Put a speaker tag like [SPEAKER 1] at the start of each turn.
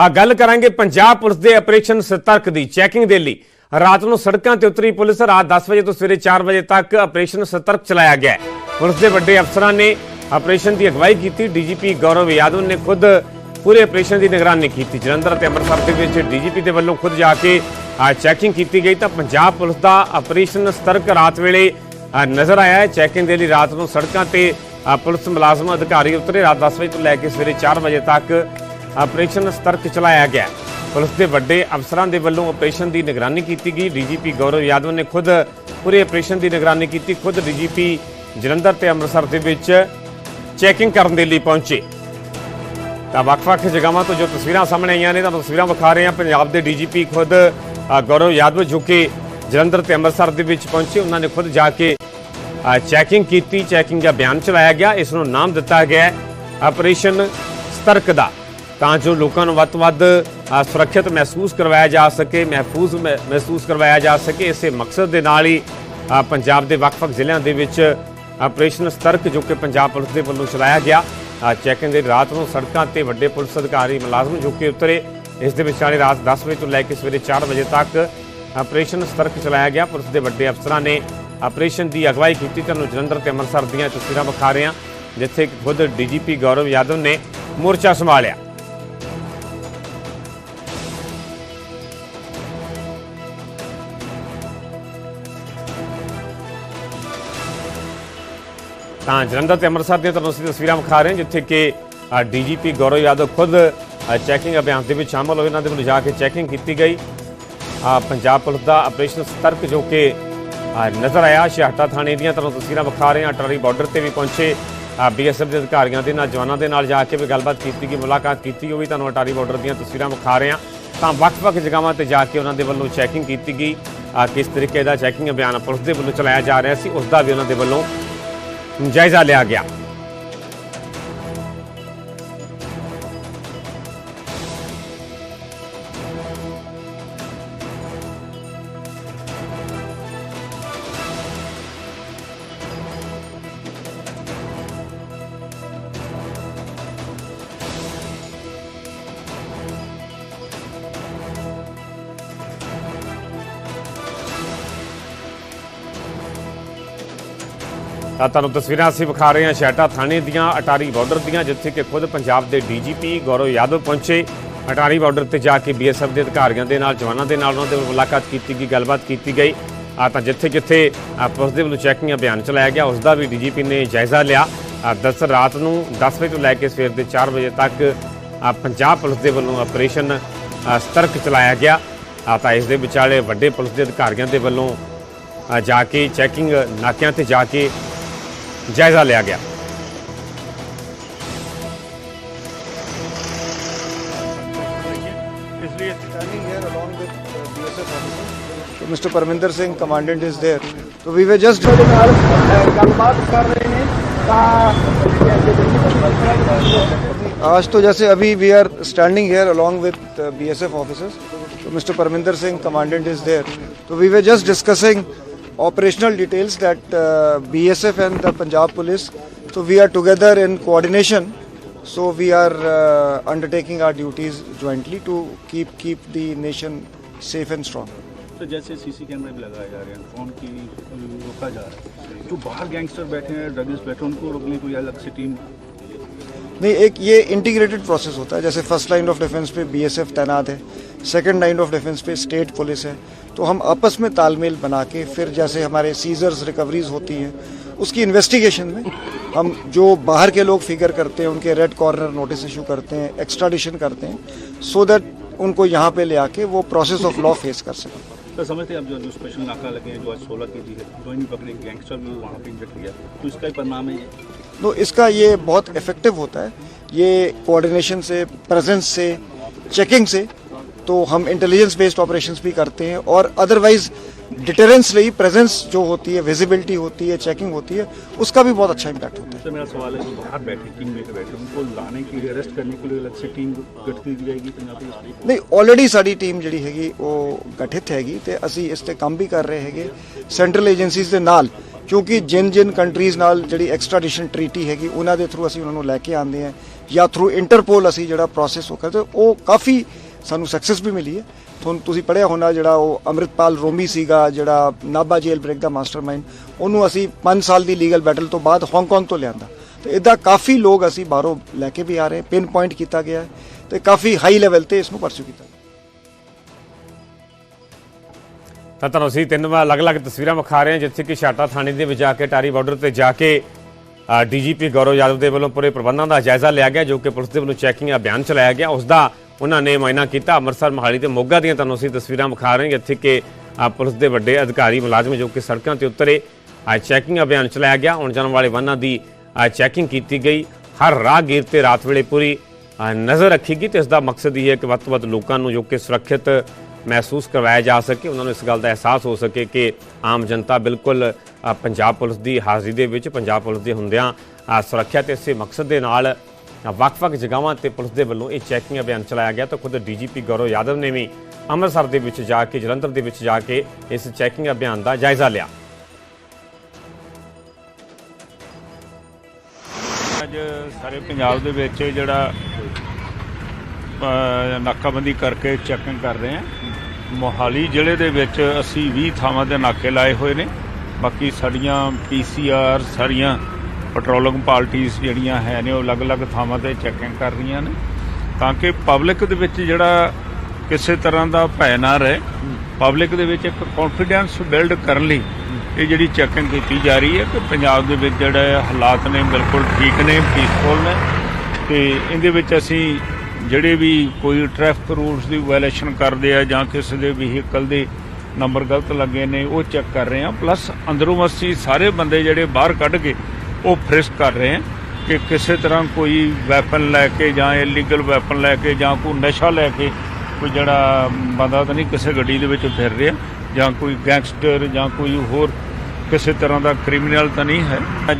[SPEAKER 1] ਆ ਗੱਲ ਕਰਾਂਗੇ ਪੰਜਾਬ ਪੁਲਿਸ ਦੇ ਆਪਰੇਸ਼ਨ ਸਤਰਕ ਦੀ ਚੈਕਿੰਗ ਦੇ ਲਈ। ਰਾਤ ਨੂੰ ਸੜਕਾਂ ਤੇ ਉਤਰੀ ਪੁਲਿਸ ਰਾਤ 10 ਵਜੇ ਤੋਂ ਸਵੇਰੇ 4 ਵਜੇ ਤੱਕ ਆਪਰੇਸ਼ਨ ਸਤਰਕ ਚਲਾਇਆ ਗਿਆ ਪੁਲਿਸ ਦੇ ਵੱਡੇ ਅਫਸਰਾਂ ਨੇ ਆਪਰੇਸ਼ਨ ਦੀ ਅਗਵਾਈ ਕੀਤੀ। ਡੀਜੀਪੀ ਗੌਰਵ ਯਾਦਵ ਨੇ ਖੁਦ ਪੂਰੇ ਆਪਰੇਸ਼ਨ ਦੀ ਨਿਗਰਾਨੀ ਕੀਤੀ। ਜਲੰਧਰ ਤੇ ਅੰਮ੍ਰਿਤਸਰ ਦੇ ਵਿੱਚ ਡੀਜੀਪੀ ਦੇ ਵੱਲੋਂ ਖੁਦ ਜਾ ਕੇ ਚੈਕਿੰਗ ਕੀਤੀ ਗਈ। ਤਾਂ ਪੰਜਾਬ ਪੁਲਿਸ ਦਾ ਆਪਰੇਸ਼ਨ ਸਤਰਕ ਰਾਤ ਵੇਲੇ ਨਜ਼ਰ ਆਇਆ ਚੈਕਿੰਗ ਦੇ ਲਈ ਰਾਤ ਨੂੰ ਸੜਕਾਂ ਤੇ ਪੁਲਿਸ ਮੁਲਾਜ਼ਮ ਅਧਿਕਾਰੀ ਉਤਰੇ। ਰਾਤ 10 ਵਜੇ ਤੋਂ ਲੈ ਕੇ ਸਵੇਰੇ 4 ਵਜੇ ਤੱਕ ਆਪਰੇਸ਼ਨ ਸਤਰਕ ਚਲਾਇਆ ਗਿਆ। ਪੁਲਿਸ ਦੇ ਵੱਡੇ ਅਫਸਰਾਂ ਦੇ ਵੱਲੋਂ ਆਪਰੇਸ਼ਨ ਦੀ ਨਿਗਰਾਨੀ ਕੀਤੀ ਗਈ। ਡੀਜੀਪੀ ਗੌਰਵ ਯਾਦਵ ਨੇ ਖੁਦ ਪੂਰੇ ਆਪਰੇਸ਼ਨ ਦੀ ਨਿਗਰਾਨੀ ਕੀਤੀ। ਖੁਦ ਡੀਜੀਪੀ ਜਲੰਧਰ ਤੇ ਅੰਮ੍ਰਿਤਸਰ ਦੇ ਵਿੱਚ ਚੈਕਿੰਗ ਕਰਨ ਦੇ ਲਈ ਪਹੁੰਚੇ। ਤਾਂ ਵੱਖ-ਵੱਖ ਜਗ੍ਹਾਵਾਂ ਤੋਂ ਜੋ ਤਸਵੀਰਾਂ ਸਾਹਮਣੇ ਆਈਆਂ ਨੇ, ਤਾਂ ਤਸਵੀਰਾਂ ਵਿਖਾ ਰਹੇ ਹਾਂ। ਪੰਜਾਬ ਦੇ ਡੀਜੀਪੀ ਖੁਦ ਗੌਰਵ ਯਾਦਵ ਜੋ ਕਿ ਜਲੰਧਰ ਤੇ ਅੰਮ੍ਰਿਤਸਰ ਦੇ ਵਿੱਚ ਪਹੁੰਚੇ, ਉਹਨਾਂ ਨੇ ਖੁਦ ਜਾ ਕੇ ਚੈਕਿੰਗ ਕੀਤੀ। ਚੈਕਿੰਗ ਦਾ ਬਿਆਨ ਚਲਾਇਆ ਗਿਆ। ਇਸ ਨੂੰ ਨਾਮ ਦਿੱਤਾ ਗਿਆ ਆਪਰੇਸ਼ਨ ਸਤਰਕ ਦਾ। ਤਾਂ ਜੋ ਲੋਕਾਂ ਨੂੰ ਵੱਧ ਤੋਂ ਵੱਧ ਸੁਰੱਖਿਅਤ ਮਹਿਸੂਸ ਕਰਵਾਇਆ ਜਾ ਸਕੇ, ਮਹਿਫੂਜ਼ ਮਹਿ- ਮਹਿਸੂਸ ਕਰਵਾਇਆ ਜਾ ਸਕੇ। ਇਸੇ ਮਕਸਦ ਦੇ ਨਾਲ ਹੀ ਪੰਜਾਬ ਦੇ ਵੱਖ-ਵੱਖ ਜ਼ਿਲ੍ਹਿਆਂ ਦੇ ਵਿੱਚ ਆਪਰੇਸ਼ਨ ਸਤਰਕ ਜੋ ਕਿ ਪੰਜਾਬ ਪੁਲਿਸ ਦੇ ਵੱਲੋਂ ਚਲਾਇਆ ਗਿਆ ਚੈਕਿੰਗ ਦੇ ਰਾਤ ਨੂੰ ਸੜਕਾਂ ਤੇ ਵੱਡੇ ਪੁਲਿਸ ਅਧਿਕਾਰੀ ਮੁਲਾਜ਼ਮ ਜੋ ਕਿ ਉਤਰੇ, ਇਸ ਦੇ ਵਿਚਾਲੇ ਰਾਤ 10 ਵਜੇ ਤੋਂ ਲੈ ਕੇ ਸਵੇਰੇ 4 ਵਜੇ ਤੱਕ ਆਪਰੇਸ਼ਨ ਸਤਰਕ ਚਲਾਇਆ ਗਿਆ। ਪੁਲਿਸ ਦੇ ਵੱਡੇ ਅਫਸਰਾਂ ਨੇ ਆਪਰੇਸ਼ਨ ਦੀ ਅਗਵਾਈ ਕੀਤੀ। ਤੁਹਾਨੂੰ ਜਲੰਧਰ ਤੇ ਅੰਮ੍ਰਿਤਸਰ ਦੀਆਂ ਤਸਵੀਰਾਂ ਵਿਖਾ ਰਹੇ ਹਾਂ ਜਿੱਥੇ ਕਿ ਖੁਦ ਡੀਜੀਪੀ ਗੌਰਵ ਯਾਦਵ ਨੇ ਮੋਰਚਾ ਸੰਭਾਲਿਆ। ਤਾਂ ਜਲੰਧਰ ਤੇ ਅੰਮ੍ਰਿਤਸਰ ਦੀਆਂ ਤੁਹਾਨੂੰ ਅਸੀਂ ਤਸਵੀਰਾਂ ਵਿਖਾ ਰਹੇ ਹਾਂ, ਜਿੱਥੇ ਕਿ ਡੀਜੀਪੀ ਗੌਰਵ ਯਾਦਵ ਖੁਦ ਚੈਕਿੰਗ ਅਭਿਆਨ ਦੇ ਵਿੱਚ ਸ਼ਾਮਲ ਹੋਏ। ਉਹਨਾਂ ਦੇ ਵੱਲੋਂ ਜਾ ਕੇ ਚੈਕਿੰਗ ਕੀਤੀ ਗਈ। ਪੰਜਾਬ ਪੁਲਿਸ ਦਾ ਆਪਰੇਸ਼ਨ ਸਤਰਕ ਜੋ ਕਿ ਨਜ਼ਰ ਆਇਆ ਛਿਆਟਾ ਥਾਣੇ ਦੀਆਂ ਤੁਹਾਨੂੰ ਤਸਵੀਰਾਂ ਵਿਖਾ ਰਹੇ ਹਾਂ। ਅਟਾਰੀ ਬਾਰਡਰ ਤੇ ਵੀ ਪਹੁੰਚੇ ਬੀਐਸਐਫ ਦੇ ਅਧਿਕਾਰੀਆਂ ਦੇ ਨਾਲ, ਜਵਾਨਾਂ ਦੇ ਨਾਲ ਜਾ ਕੇ ਵੀ ਗੱਲਬਾਤ ਕੀਤੀ ਗਈ, ਮੁਲਾਕਾਤ ਕੀਤੀ ਉਹ ਵੀ ਤੁਹਾਨੂੰ ਅਟਾਰੀ ਬਾਰਡਰ ਦੀਆਂ ਤਸਵੀਰਾਂ ਵਿਖਾ ਰਹੇ ਹਾਂ। ਤਾਂ ਵੱਖ-ਵੱਖ ਜਗ੍ਹਾਵਾਂ ਤੇ ਜਾ ਕੇ ਉਹਨਾਂ ਦੇ ਵੱਲੋਂ ਚੈਕਿੰਗ ਕੀਤੀ ਗਈ। ਕਿਸ ਤਰੀਕੇ ਦਾ ਚੈਕਿੰਗ ਅਭਿਆਨ ਪੁਲਿਸ ਦੇ ਵੱਲੋਂ ਚਲਾਇਆ ਜਾ ਰਿਹਾ ਸੀ, ਉਸ ਦਾ ਵੀ ਉਹਨਾਂ ਦੇ ਵੱਲੋਂ ਜਾਇਜ਼ਾ ਲਿਆ ਗਿਆ। ਤਾਂ ਤੁਹਾਨੂੰ ਤਸਵੀਰਾਂ ਅਸੀਂ ਵਿਖਾ ਰਹੇ ਹਾਂ ਛੇਟਾ ਥਾਣੇ ਦੀਆਂ, ਅਟਾਰੀ ਬਾਰਡਰ ਦੀਆਂ, ਜਿੱਥੇ ਕਿ ਖੁਦ ਪੰਜਾਬ ਦੇ ਡੀਜੀਪੀ ਗੌਰਵ ਯਾਦਵ ਪਹੁੰਚੇ। ਅਟਾਰੀ ਬਾਰਡਰ ਤੇ ਜਾ ਕੇ ਬੀਐਸਐਫ ਦੇ ਅਧਿਕਾਰੀਆਂ ਦੇ ਨਾਲ, ਜਵਾਨਾਂ ਦੇ ਨਾਲ ਉਹਨਾਂ ਦੇ ਮੁਲਾਕਾਤ ਕੀਤੀ ਗਈ, ਗੱਲਬਾਤ ਕੀਤੀ ਗਈ। ਆ ਤਾਂ ਜਿੱਥੇ ਜਿੱਥੇ ਪੁਲਿਸ ਦੇ ਵੱਲੋਂ ਚੈਕਿੰਗ ਅਭਿਆਨ ਚਲਾਇਆ ਗਿਆ ਉਸ ਦਾ ਵੀ ਡੀਜੀਪੀ ਨੇ ਜਾਇਜ਼ਾ ਲਿਆ। ਦਸ ਰਾਤ ਨੂੰ 10 ਵਜੇ ਤੋਂ ਲੈ ਕੇ ਸਵੇਰ ਦੇ 4 ਵਜੇ ਤੱਕ ਪੰਜਾਬ ਪੁਲਿਸ ਦੇ ਵੱਲੋਂ ਆਪਰੇਸ਼ਨ ਸਤਰਕ ਚਲਾਇਆ ਗਿਆ। ਆ ਤਾਂ ਇਸ ਦੇ ਵਿਚਾਲੇ ਵੱਡੇ ਪੁਲਿਸ ਦੇ ਅਧਿਕਾਰੀਆਂ ਦੇ ਵੱਲੋਂ ਜਾ ਕੇ ਚੈਕਿੰਗ ਨਾਕਿਆਂ ਤੇ ਜਾ ਕੇ
[SPEAKER 2] जायजा लिया गया mister So Mr. Parminder Singh, commandant, is there. So we were just आज तो जैसे अभी we are standing here along with B S F officers mister Parminder Singh commandant is there तो we were just discussing operational details that uh, BSF and the Punjab Police. So we are together in coordination. So we are uh, undertaking our duties jointly to keep keep the nation safe and strong.
[SPEAKER 3] तो जैसे CC कैमरे भी लगाए जा रहे हैं phone की रोका जा रहा है जो बाहर गैंगस्टर बैठे हैं ड्रग्स बैठे हैं उनको रोकने कोई अलग से टीम
[SPEAKER 2] नहीं एक ये इंटीग्रेटेड प्रोसेस होता है जैसे फ़र्स्ट लाइन ऑफ़ डिफेंस पे बीएसएफ तैनात है सेकंड लाइन ऑफ़ डिफेंस पे स्टेट पुलिस है तो हम आपस में तालमेल बना के फिर जैसे हमारे सीजर्स रिकवरीज होती हैं उसकी इन्वेस्टिगेशन में हम जो बाहर के लोग फिगर करते हैं उनके रेड कॉर्नर नोटिस इशू करते हैं एक्स्ट्राडिशन करते हैं सो दैट उनको यहाँ पे ले आके वो प्रोसेस ऑफ़ लॉ फेस कर सकें।
[SPEAKER 3] तो समझते हैं अब जो जो स्पेशल नाका लगे हैं जो आज सोलह के जी है जो इन पकड़े गैंगस्टर भी वहाँ पे इंजेक्ट किया तो इसका ही परिणाम है ये?
[SPEAKER 2] तो इसका ये बहुत इफ़ेक्टिव होता है ये कोऑर्डिनेशन से प्रेजेंस से चेकिंग से तो हम इंटेलिजेंस बेस्ड ऑपरेशंस भी करते हैं और अदरवाइज डिटरेंस रही प्रेजेंस जो होती है विजिबिलिटी होती है चेकिंग होती है उसका भी बहुत अच्छा इम्पैक्ट होता है
[SPEAKER 3] सर मेरा सवाल है जो बाहर बैठे किंग मेकर बैठे उनको लाने के लिए अरेस्ट करने के लिए अलग से टीम गठित की जाएगी पंजाब पुलिस की
[SPEAKER 2] ਨਹੀਂ ਆਲਰੇਡੀ ਸਾਡੀ ਟੀਮ ਜਿਹੜੀ ਹੈਗੀ ਉਹ ਗਠਿਤ ਹੈਗੀ ਤੇ ਅਸੀਂ ਇਸ ਤੇ ਕੰਮ ਵੀ ਕਰ ਰਹੇ ਹੈਗੇ ਸੈਂਟਰਲ ਏਜੰਸੀਜ਼ ਦੇ ਨਾਲ ਕਿਉਂਕਿ ਜਿਨ ਜਿਨ ਕੰਟਰੀਜ਼ ਨਾਲ ਜਿਹੜੀ ਐਕਸਟ੍ਰੈਡੀਸ਼ਨ ਟ੍ਰੀਟੀ ਹੈਗੀ ਉਹਨਾਂ ਦੇ ਥਰੂ ਅਸੀਂ ਉਹਨਾਂ ਨੂੰ ਲੈ ਕੇ ਆਉਂਦੇ ਆ ਜਾਂ ਥਰੂ ਇੰਟਰਪੋਲ ਅਸੀਂ ਜਿਹੜਾ ਪ੍ਰੋਸੈਸ ਉਹ ਕਰਦੇ ਉਹ ਕਾਫੀ ਸਾਨੂੰ ਸਕਸੈਸ ਵੀ ਮਿਲੀ ਹੈ। ਤੁਹਾਨੂੰ ਤੁਸੀਂ ਪੜਿਆ ਹੋਣਾ ਜਿਹੜਾ ਉਹ ਅੰਮ੍ਰਿਤਪਾਲ ਰੋਮੀ ਸੀਗਾ, ਜਿਹੜਾ ਨਾਭਾ ਜੇਲ ਬ੍ਰੇਕ ਦਾ ਮਾਸਟਰਮਾਈਂਡ ਉਹਨੂੰ ਅਸੀਂ 5 ਸਾਲ ਦੀ ਲੀਗਲ ਬੈਟਲ ਤੋਂ ਬਾਅਦ ਹਾਂਗਕਾਂਗ ਤੋਂ ਲਿਆਂਦਾ। ਤੇ ਇਦਾਂ ਕਾਫੀ ਲੋਕ ਅਸੀਂ ਬਾਹਰੋਂ ਲੈ ਕੇ ਵੀ ਆ ਰਹੇ ਪਿਨ ਪੁਆਇੰਟ ਕੀਤਾ ਗਿਆ ਹੈ ਤੇ ਕਾਫੀ ਹਾਈ ਲੈਵਲ ਤੇ ਇਸ ਨੂੰ ਪਰਸੂ ਕੀਤਾ
[SPEAKER 1] ਤਾਂ ਤੁਹਾਨੂੰ ਅਸੀਂ ਤਿੰਨ ਅਲੱਗ-ਅਲੱਗ ਤਸਵੀਰਾਂ ਵਿਖਾ ਰਹੇ ਹਾਂ, ਜਿੱਥੇ ਕਿ ਛਾਟਾ ਥਾਣੇ ਦੇ ਵਿੱਚ ਜਾ ਕੇ, ਟਾਰੀ ਬਾਰਡਰ ਤੇ ਜਾ ਕੇ ਡੀਜੀਪੀ ਗੌਰਵ ਯਾਦਵ ਦੇ ਵੱਲੋਂ ਪੂਰੇ ਪ੍ਰਬੰਧਾਂ ਦਾ ਜਾਇਜ਼ਾ ਲਿਆ ਗਿਆ, ਜੋ ਕਿ ਪੁਲਿਸ ਦੇ ਵੱਲੋਂ ਚੈਕਿੰਗ ਅਭਿਆਨ ਚਲਾਇਆ ਗਿਆ। ਉਸ ਦਾ ਉਹਨਾਂ ਨੇ ਮਾਇਨਾ ਕੀਤਾ। ਅੰਮ੍ਰਿਤਸਰ ਮੋਹਾਲੀ ਤੇ ਮੋਗਾ ਦੀਆਂ ਤੁਹਾਨੂੰ ਅਸੀਂ ਤਸਵੀਰਾਂ ਵਿਖਾ ਰਹੇ ਹਾਂ। ਜਿੱਥੇ ਕਿ ਪੁਲਿਸ ਦੇ ਵੱਡੇ ਅਧਿਕਾਰੀ ਮੁਲਾਜ਼ਮ ਜੋ ਕਿ ਸੜਕਾਂ ਤੇ ਉਤਰੇ ਚੈਕਿੰਗ ਅਭਿਆਨ ਚਲਾਇਆ ਗਿਆ। ਆਉਣ ਜਾਣ ਵਾਲੇ ਵਾਹਨਾਂ ਦੀ ਚੈਕਿੰਗ ਕੀਤੀ ਗਈ। ਹਰ ਰਾਹਗੀਰ ਤੇ ਰਾਤ ਵੇਲੇ ਪੂਰੀ ਨਜ਼ਰ ਰੱਖੀ ਗਈ ਤੇ ਇਸ ਦਾ ਮਕਸਦ ਇਹ ਹੈ ਕਿ ਵੱਧ ਤੋਂ ਵੱਧ ਲੋਕਾਂ ਨੂੰ ਜੋ ਕਿ ਸੁਰੱਖਿਅਤ ਮਹਿਸੂਸ ਕਰਵਾਇਆ ਜਾ ਸਕੇ। ਉਹਨਾਂ ਨੂੰ ਇਸ ਗੱਲ ਦਾ ਅਹਿਸਾਸ ਹੋ ਸਕੇ ਕਿ ਆਮ ਜਨਤਾ ਬਿਲਕੁਲ ਪੰਜਾਬ ਪੁਲਿਸ ਦੀ ਹਾਜ਼ਰੀ ਦੇ ਵਿੱਚ ਪੰਜਾਬ ਪੁਲਿਸ ਦੇ ਹੁੰਦਿਆਂ ਅ, ਸੁਰੱਖਿਆ ਤੇ ਇਸੇ ਮਕਸਦ ਦੇ ਨਾਲ ਵੱਖ-ਵੱਖ ਜਗ੍ਹਾਵਾਂ ਤੇ ਪੁਲਿਸ ਦੇ ਵੱਲੋਂ ਇਹ ਚੈਕਿੰਗ ਅਭਿਆਨ ਚਲਾਇਆ ਗਿਆ ਤਾਂ ਖੁਦ ਡੀਜੀਪੀ ਗੌਰਵ ਯਾਦਵ ਨੇ ਵੀ ਅੰਮ੍ਰਿਤਸਰ ਦੇ ਵਿੱਚ ਜਾ ਕੇ, ਜਲੰਧਰ ਦੇ ਵਿੱਚ ਜਾ ਕੇ ਇਸ ਚੈਕਿੰਗ ਅਭਿਆਨ ਦਾ ਜਾਇਜ਼ਾ ਲਿਆ।
[SPEAKER 4] ਅੱਜ ਸਾਰੇ ਪੰਜਾਬ ਦੇ ਵਿੱਚ ਜਿਹੜਾ ਨਾਕਾਬੰਦੀ ਕਰਕੇ ਚੈਕਿੰਗ ਕਰ ਰਹੇ ਹਾਂ। ਮੋਹਾਲੀ ਜ਼ਿਲ੍ਹੇ ਦੇ ਵਿੱਚ ਅਸੀਂ 20 ਥਾਵਾਂ ਤੇ ਨਾਕੇ ਲਾਏ ਹੋਏ ਨੇ। ਬਾਕੀ ਸਾਡੀਆਂ ਪੀਸੀਆਰ ਸਾਰੀਆਂ ਪੈਟਰੋਲਿੰਗ ਪਾਰਟੀਆਂ ਜਿਹੜੀਆਂ ਹੈ ਨੇ, ਉਹ ਅਲੱਗ-ਅਲੱਗ ਥਾਵਾਂ ਤੇ ਚੈਕਿੰਗ ਕਰ ਰਹੀਆਂ ਨੇ। ਤਾਂ ਕਿ ਪਬਲਿਕ ਦੇ ਵਿੱਚ ਜਿਹੜਾ ਕਿਸੇ ਤਰ੍ਹਾਂ ਦਾ ਭੈ ਨਾ ਰਹੇ ਪਬਲਿਕ ਦੇ ਵਿੱਚ ਇੱਕ ਕੌਨਫੀਡੈਂਸ ਬਿਲਡ ਕਰਨ ਲਈ ਇਹ ਜਿਹੜੀ ਚੈਕਿੰਗ ਕੀਤੀ ਜਾ ਰਹੀ ਹੈ ਕਿ ਪੰਜਾਬ ਦੇ ਵਿੱਚ ਜਿਹੜੇ ਹਾਲਾਤ ਨੇ ਬਿਲਕੁਲ ਠੀਕ ਨੇ ਪੀਸਫੁਲ ਨੇ। ਤੇ ਇਹਦੇ ਵਿੱਚ ਅਸੀਂ ਜਿਹੜੇ ਵੀ ਕੋਈ ਟ੍ਰੈਫਿਕ ਰੂਲਸ ਦੀ ਵਾਇਲੇਸ਼ਨ ਕਰਦੇ ਆ ਜਾਂ ਕਿਸੇ ਦੇ ਵਹੀਕਲ ਦੇ ਨੰਬਰ ਗਲਤ ਲੱਗੇ ਨੇ, ਉਹ ਚੈੱਕ ਕਰ ਰਹੇ ਆ ਪਲੱਸ ਅੰਦਰੋਂ ਅਸੀਂ ਸਾਰੇ ਬੰਦੇ ਜਿਹੜੇ ਬਾਹਰ ਕੱਢ ਕੇ ਉਹ ਫ੍ਰਿਸਕ ਕਰ ਰਹੇ ਆ ਕਿ ਕਿਸੇ ਤਰ੍ਹਾਂ ਕੋਈ ਵੈਪਨ ਲੈ ਕੇ ਜਾਂ ਇਲੀਗਲ ਵੈਪਨ ਲੈ ਕੇ ਜਾਂ ਕੋਈ ਨਸ਼ਾ ਲੈ ਕੇ ਕੋਈ ਜਿਹੜਾ ਬੰਦਾ ਤਾਂ ਨਹੀਂ ਕਿਸੇ ਗੱਡੀ ਦੇ ਵਿੱਚ ਫਿਰ ਰਿਹਾ, ਜਾਂ ਕੋਈ ਗੈਂਗਸਟਰ ਜਾਂ ਕੋਈ ਹੋਰ ਕਿਸੇ ਤਰ੍ਹਾਂ ਦਾ ਕ੍ਰਿਮੀਨਲ ਤਾਂ ਨਹੀਂ ਹੈ। ਅੱਜ